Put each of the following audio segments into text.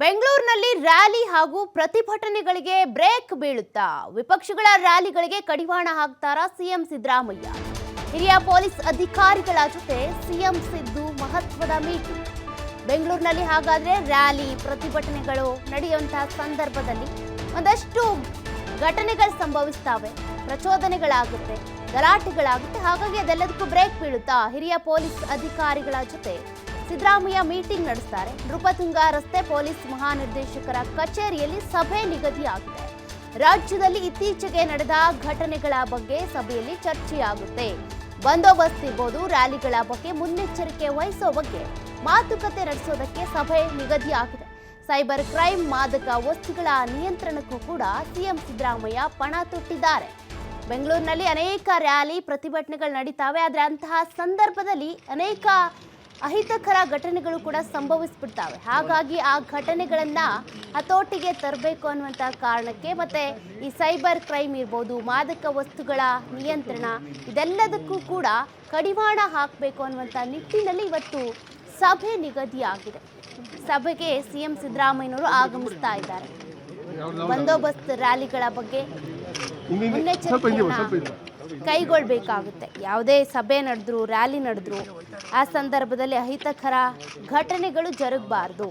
ಬೆಂಗಳೂರಿನಲ್ಲಿ ರ್ಯಾಲಿ ಹಾಗೂ ಪ್ರತಿಭಟನೆಗಳಿಗೆ ಬ್ರೇಕ್ ಬೀಳುತ್ತಾ? ವಿಪಕ್ಷಗಳ ರ್ಯಾಲಿಗಳಿಗೆ ಕಡಿವಾಣ ಹಾಕ್ತಾರಾ ಸಿಎಂ ಸಿದ್ದರಾಮಯ್ಯ? ಹಿರಿಯ ಪೊಲೀಸ್ ಅಧಿಕಾರಿಗಳ ಜೊತೆ ಸಿಎಂ ಸಿದ್ದು ಮಹತ್ವದ ಮೀಟಿಂಗ್ ಬೆಂಗಳೂರಿನಲ್ಲಿ ಹಾಗಾದ್ರೆ ರ್ಯಾಲಿ, ಪ್ರತಿಭಟನೆಗಳು ನಡೆಯುವಂತಹ ಸಂದರ್ಭದಲ್ಲಿ ಒಂದಷ್ಟು ಘಟನೆಗಳು ಸಂಭವಿಸ್ತಾವೆ. ಪ್ರಚೋದನೆಗಳಾಗುತ್ತೆ, ಗಲಾಟೆಗಳಾಗುತ್ತೆ. ಹಾಗಾಗಿ ಅದೆಲ್ಲದಕ್ಕೂ ಬ್ರೇಕ್ ಬೀಳುತ್ತಾ? ಹಿರಿಯ ಪೊಲೀಸ್ ಅಧಿಕಾರಿಗಳ ಜೊತೆ ಸಿದ್ದರಾಮಯ್ಯ ಮೀಟಿಂಗ್ ನಡೆಸ್ತಾರೆ. ನೃಪತುಂಗ ರಸ್ತೆ ಪೊಲೀಸ್ ಮಹಾನಿರ್ದೇಶಕರ ಕಚೇರಿಯಲ್ಲಿ ಸಭೆ ನಿಗದಿಯಾಗಿದೆ. ರಾಜ್ಯದಲ್ಲಿ ಇತ್ತೀಚೆಗೆ ನಡೆದ ಘಟನೆಗಳ ಬಗ್ಗೆ ಸಭೆಯಲ್ಲಿ ಚರ್ಚೆಯಾಗುತ್ತೆ. ಬಂದೋಬಸ್ತ್ ಇರ್ಬೋದು, ರ್ಯಾಲಿಗಳ ಬಗ್ಗೆ ಮುನ್ನೆಚ್ಚರಿಕೆ ವಹಿಸೋ ಬಗ್ಗೆ ಮಾತುಕತೆ ನಡೆಸೋದಕ್ಕೆ ಸಭೆ ನಿಗದಿಯಾಗಿದೆ. ಸೈಬರ್ ಕ್ರೈಮ್ ಮಾದಕ ವಸ್ತುಗಳ ನಿಯಂತ್ರಣಕ್ಕೂ ಕೂಡ ಸಿಎಂ ಸಿದ್ದರಾಮಯ್ಯ ಪಣ ತೊಟ್ಟಿದ್ದಾರೆ. ಬೆಂಗಳೂರಿನಲ್ಲಿ ಅನೇಕ ರ್ಯಾಲಿ ಪ್ರತಿಭಟನೆಗಳು ನಡೀತಾವೆ. ಆದರೆ ಅಂತಹ ಸಂದರ್ಭದಲ್ಲಿ ಅನೇಕ ಅಹಿತಕರ ಘಟನೆಗಳು ಕೂಡ ಸಂಭವಿಸ್ಬಿಡ್ತಾವೆ. ಹಾಗಾಗಿ ಆ ಘಟನೆಗಳನ್ನ ಹತೋಟಿಗೆ ತರಬೇಕು ಅನ್ನುವಂಥ ಕಾರಣಕ್ಕೆ ಮತ್ತೆ ಈ ಸೈಬರ್ ಕ್ರೈಮ್ ಇರ್ಬೋದು ಮಾದಕ ವಸ್ತುಗಳ ನಿಯಂತ್ರಣ ಇದೆಲ್ಲದಕ್ಕೂ ಕೂಡ ಕಡಿವಾಣ ಹಾಕಬೇಕು ಅನ್ನುವಂಥ ನಿಟ್ಟಿನಲ್ಲಿ ಇವತ್ತು ಸಭೆ ನಿಗದಿಯಾಗಿದೆ. ಸಭೆಗೆ ಸಿಎಂ ಸಿದ್ದರಾಮಯ್ಯನವರು ಆಗಮಿಸ್ತಾ ಇದ್ದಾರೆ. ಬಂದೋಬಸ್ತ್ ರ್ಯಾಲಿಗಳ ಬಗ್ಗೆ ಮುನ್ನೆಚ್ಚರಿಕೆಯನ್ನ ಕೈಗೊಳ್ಬೇಕಾಗುತ್ತೆ ಯಾವುದೇ ಸಭೆ ನಡೆದ್ರು, ರ್ಯಾಲಿ ನಡೆದ್ರು ಆ ಸಂದರ್ಭದಲ್ಲಿ ಅಹಿತಕರ ಘಟನೆಗಳು ಜರುಗಬಾರ್ದು.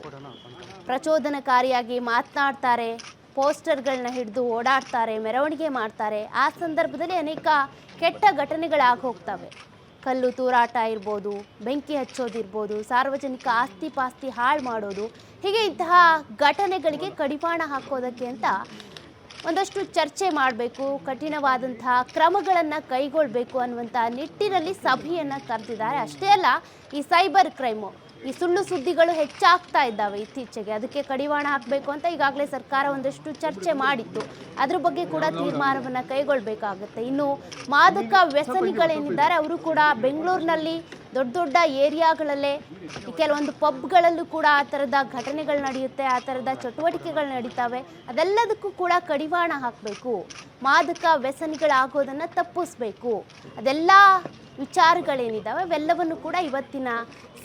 ಪ್ರಚೋದನಕಾರಿಯಾಗಿ ಮಾತನಾಡ್ತಾರೆ, ಪೋಸ್ಟರ್ಗಳನ್ನ ಹಿಡಿದು ಓಡಾಡ್ತಾರೆ, ಮೆರವಣಿಗೆ ಮಾಡ್ತಾರೆ. ಆ ಸಂದರ್ಭದಲ್ಲಿ ಅನೇಕ ಕೆಟ್ಟ ಘಟನೆಗಳಾಗಿ ಹೋಗ್ತವೆ ಕಲ್ಲು ತೂರಾಟ ಇರ್ಬೋದು, ಬೆಂಕಿ ಹಚ್ಚೋದಿರ್ಬೋದು ಸಾರ್ವಜನಿಕ ಆಸ್ತಿ ಪಾಸ್ತಿ ಹಾಳು ಮಾಡೋದು, ಹೀಗೆ ಇಂತಹ ಘಟನೆಗಳಿಗೆ ಕಡಿವಾಣ ಹಾಕೋದಕ್ಕೆ ಅಂತ ಒಂದಷ್ಟು ಚರ್ಚೆ ಮಾಡಬೇಕು ಕಠಿಣವಾದಂತಹ ಕ್ರಮಗಳನ್ನು ಕೈಗೊಳ್ಳಬೇಕು ಅನ್ನುವಂಥ ನಿಟ್ಟಿನಲ್ಲಿ ಸಭೆಯನ್ನು ಕರೆದಿದ್ದಾರೆ. ಅಷ್ಟೇ ಅಲ್ಲ ಈ ಸೈಬರ್ ಕ್ರೈಮು ಈ ಸುಳ್ಳು ಸುದ್ದಿಗಳು ಹೆಚ್ಚಾಗ್ತಾ ಇದ್ದಾವೆ ಇತ್ತೀಚೆಗೆ. ಅದಕ್ಕೆ ಕಡಿವಾಣ ಹಾಕಬೇಕು ಅಂತ ಈಗಾಗಲೇ ಸರ್ಕಾರ ಒಂದಷ್ಟು ಚರ್ಚೆ ಮಾಡಿತ್ತು. ಅದ್ರ ಬಗ್ಗೆ ಕೂಡ ತೀರ್ಮಾನವನ್ನು ಕೈಗೊಳ್ಳಬೇಕಾಗುತ್ತೆ ಇನ್ನು ಮಾದಕ ವ್ಯಸನಿಗಳೇನಿದ್ದಾರೆ ಅವರು ಕೂಡ ಬೆಂಗಳೂರಿನಲ್ಲಿ ದೊಡ್ಡ ದೊಡ್ಡ ಏರಿಯಾಗಳಲ್ಲೇ ಕೆಲವೊಂದು ಪಬ್ಗಳಲ್ಲೂ ಕೂಡ ಆ ಥರದ ಘಟನೆಗಳು ನಡೆಯುತ್ತೆ, ಆ ಥರದ ಚಟುವಟಿಕೆಗಳು ನಡೀತಾವೆ. ಅದೆಲ್ಲದಕ್ಕೂ ಕೂಡ ಕಡಿವಾಣ ಹಾಕಬೇಕು. ಮಾದಕ ವ್ಯಸನಿಗಳಾಗೋದನ್ನು ತಪ್ಪಿಸ್ಬೇಕು. ಅದೆಲ್ಲ ವಿಚಾರಗಳೇನಿದ್ದಾವೆ ಅವೆಲ್ಲವನ್ನು ಕೂಡ ಇವತ್ತಿನ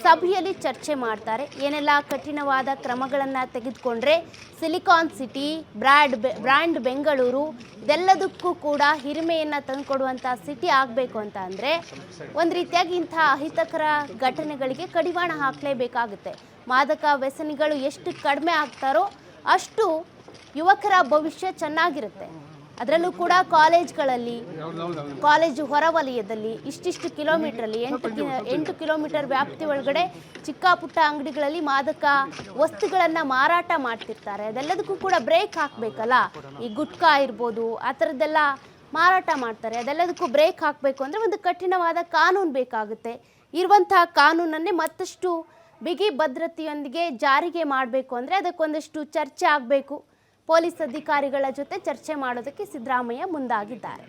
ಸಭೆಯಲ್ಲಿ ಚರ್ಚೆ ಮಾಡ್ತಾರೆ. ಏನೆಲ್ಲ ಕಠಿಣವಾದ ಕ್ರಮಗಳನ್ನು ತೆಗೆದುಕೊಂಡ್ರೆ, silicon city brand brand Bengaluru ಇದೆಲ್ಲದಕ್ಕೂ ಕೂಡ ಹಿರಿಮೆಯನ್ನು ತಂದುಕೊಡುವಂಥ ಸಿಟಿ ಆಗಬೇಕು ಅಂತ ಅಂದರೆ ಒಂದು ರೀತಿಯಾಗಿ ಇಂಥ ಅಹಿತಕರ ಘಟನೆಗಳಿಗೆ ಕಡಿವಾಣ ಹಾಕಲೇಬೇಕಾಗುತ್ತೆ. ಮಾದಕ ವ್ಯಸನಿಗಳು ಎಷ್ಟು ಕಡಿಮೆ ಆಗ್ತಾರೋ ಅಷ್ಟು ಯುವಕರ ಭವಿಷ್ಯ ಚೆನ್ನಾಗಿರುತ್ತೆ. ಅದರಲ್ಲೂ ಕೂಡ ಕಾಲೇಜ್ಗಳಲ್ಲಿ, ಕಾಲೇಜು ಹೊರವಲಯದಲ್ಲಿ ಇಷ್ಟಿಷ್ಟು ಕಿಲೋಮೀಟ್ರಲ್ಲಿ ಎಂಟು ಎಂಟು ಕಿಲೋಮೀಟರ್ ವ್ಯಾಪ್ತಿ ಒಳಗಡೆ ಚಿಕ್ಕ ಪುಟ್ಟ ಅಂಗಡಿಗಳಲ್ಲಿ ಮಾದಕ ವಸ್ತುಗಳನ್ನು ಮಾರಾಟ ಮಾಡ್ತಿರ್ತಾರೆ. ಅದೆಲ್ಲದಕ್ಕೂ ಕೂಡ ಬ್ರೇಕ್ ಹಾಕಬೇಕಲ್ಲ? ಈ ಗುಟ್ಕಾ ಇರ್ಬೋದು, ಆ ಥರದ್ದೆಲ್ಲ ಮಾರಾಟ ಮಾಡ್ತಾರೆ. ಅದೆಲ್ಲದಕ್ಕೂ ಬ್ರೇಕ್ ಹಾಕಬೇಕು ಅಂದರೆ ಒಂದು ಕಠಿಣವಾದ ಕಾನೂನು ಬೇಕಾಗುತ್ತೆ. ಇರುವಂತಹ ಕಾನೂನನ್ನೇ ಮತ್ತಷ್ಟು ಬಿಗಿ ಭದ್ರತೆಯೊಂದಿಗೆ ಜಾರಿಗೆ ಮಾಡಬೇಕು ಅಂದರೆ ಅದಕ್ಕೊಂದಷ್ಟು ಚರ್ಚೆ ಆಗಬೇಕು. ಪೊಲೀಸ್ ಅಧಿಕಾರಿಗಳ ಜೊತೆ ಚರ್ಚೆ ಮಾಡೋದಕ್ಕೆ ಸಿದ್ದರಾಮಯ್ಯ ಮುಂದಾಗಿದ್ದಾರೆ.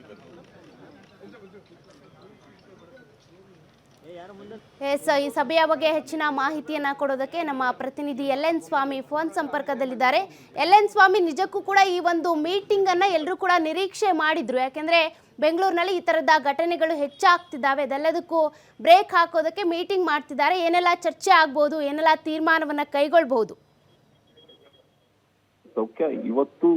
ಎಸ್, ಈ ಸಭೆಯ ಬಗ್ಗೆ ಹೆಚ್ಚಿನ ಮಾಹಿತಿಯನ್ನ ಕೊಡೋದಕ್ಕೆ ನಮ್ಮ ಪ್ರತಿನಿಧಿ ಎಲ್ ಎನ್ ಸ್ವಾಮಿ ಫೋನ್ ಸಂಪರ್ಕದಲ್ಲಿದ್ದಾರೆ. ಎಲ್ ಎನ್ ಸ್ವಾಮಿ, ನಿಜಕ್ಕೂ ಕೂಡ ಈ ಒಂದು ಮೀಟಿಂಗ್ ಅನ್ನ ಎಲ್ಲರೂ ಕೂಡ ನಿರೀಕ್ಷೆ ಮಾಡಿದ್ರು. ಯಾಕೆಂದ್ರೆ ಬೆಂಗಳೂರಿನಲ್ಲಿ ಈ ತರದ ಘಟನೆಗಳು ಹೆಚ್ಚಾಗ್ತಿದ್ದಾವೆ. ಅದೆಲ್ಲದಕ್ಕೂ ಬ್ರೇಕ್ ಹಾಕೋದಕ್ಕೆ ಮೀಟಿಂಗ್ ಮಾಡ್ತಿದ್ದಾರೆ. ಏನೆಲ್ಲ ಚರ್ಚೆ ಆಗ್ಬೋದು, ಏನೆಲ್ಲ ತೀರ್ಮಾನವನ್ನ ಕೈಗೊಳ್ಬಹುದು? ಸೌಖ್ಯ. ಇವತ್ತು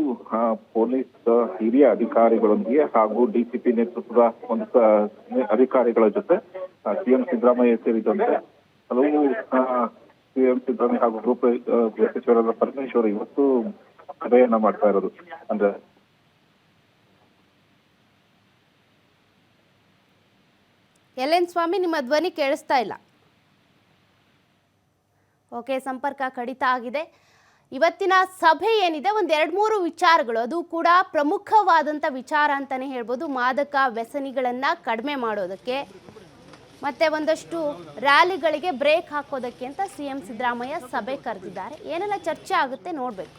ಪೊಲೀಸ್ ಹಿರಿಯ ಅಧಿಕಾರಿಗಳೊಂದಿಗೆ ಹಾಗೂ ಡಿಸಿಪಿ ನೇತೃತ್ವದ ಒಂದು ಅಧಿಕಾರಿಗಳ ಜೊತೆ ಸಿಎಂ ಸಿದ್ದರಾಮಯ್ಯ ಸೇರಿದಂತೆ ಹಲವು ಸಿಎಂ ಸಿದ್ದರಾಮಯ್ಯ ಹಾಗೂ ಗೃಹ ಗೃಹ ಸಚಿವರಾದ ಪರಮೇಶ್ವರ್ ಇವತ್ತು ಸಭೆಯನ್ನ ಮಾಡ್ತಾ ಇರೋದು. ಅಂದ್ರೆ ಎಲ್ ಎನ್ ಸ್ವಾಮಿ, ನಿಮ್ಮ ಧ್ವನಿ ಕೇಳಿಸ್ತಾ ಇಲ್ಲ. ಓಕೆ, ಸಂಪರ್ಕ ಕಡಿತ ಆಗಿದೆ. ಇವತ್ತಿನ ಸಭೆ ಏನಿದೆ, ಒಂದು ಎರಡು ಮೂರು ವಿಚಾರಗಳು. ಅದು ಕೂಡ ಪ್ರಮುಖವಾದಂಥ ವಿಚಾರ ಅಂತಲೇ ಹೇಳ್ಬೋದು. ಮಾದಕ ವ್ಯಸನಿಗಳನ್ನು ಕಡಿಮೆ ಮಾಡೋದಕ್ಕೆ, ಮತ್ತೆ ಒಂದಷ್ಟು ರ್ಯಾಲಿಗಳಿಗೆ ಬ್ರೇಕ್ ಹಾಕೋದಕ್ಕೆ ಅಂತ ಸಿ ಎಂ ಸಿದ್ದರಾಮಯ್ಯ ಸಭೆ ಕರೆದಿದ್ದಾರೆ. ಏನೆಲ್ಲ ಚರ್ಚೆ ಆಗುತ್ತೆ ನೋಡಬೇಕು.